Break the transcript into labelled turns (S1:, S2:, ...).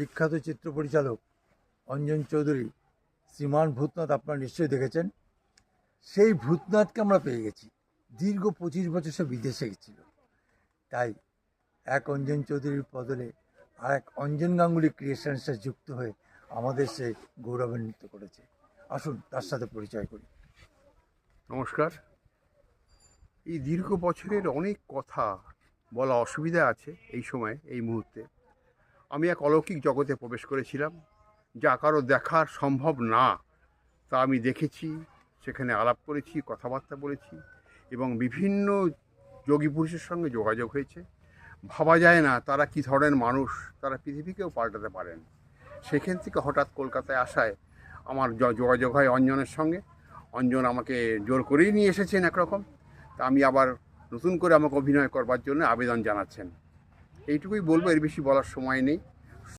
S1: বিখ্যাত চিত্র পরিচালক অঞ্জন চৌধুরী, শ্রীমান ভূতনাথ আপনারা নিশ্চয়ই দেখেছেন। সেই ভূতনাথকে আমরা পেয়ে গেছি। দীর্ঘ পঁচিশ বছর সে বিদেশে গেছিল। তাই এক অঞ্জন চৌধুরীর বদলে আর এক অঞ্জন গাঙ্গুলি ক্রিয়েশনসে যুক্ত হয়ে আমাদের সে গৌরবান্বিত করেছে। আসুন তার সাথে পরিচয় করি।
S2: নমস্কার। এই দীর্ঘ বছরের অনেক কথা বলা অসুবিধা আছে এই সময়, এই মুহূর্তে। আমি এক অলৌকিক জগতে প্রবেশ করেছিলাম, যা কারও দেখার সম্ভব না। তা আমি দেখেছি, সেখানে আলাপ করেছি, কথাবার্তা বলেছি এবং বিভিন্ন যোগী পুরুষের সঙ্গে যোগাযোগ হয়েছে। ভাবা যায় না তারা কী ধরনের মানুষ, তারা পৃথিবীকেও পাল্টাতে পারেন। সেখান থেকে হঠাৎ কলকাতায় আসায় আমার যোগাযোগ হয় অঞ্জনের সঙ্গে। অঞ্জন আমাকে জোর করেই নিয়ে এসেছেন একরকম। তা আমি আবার নতুন করে আমাকে অভিনয় করবার জন্য আবেদন জানাচ্ছেন। এইটুকুই বলব এর বেশি বলার সময় নেই।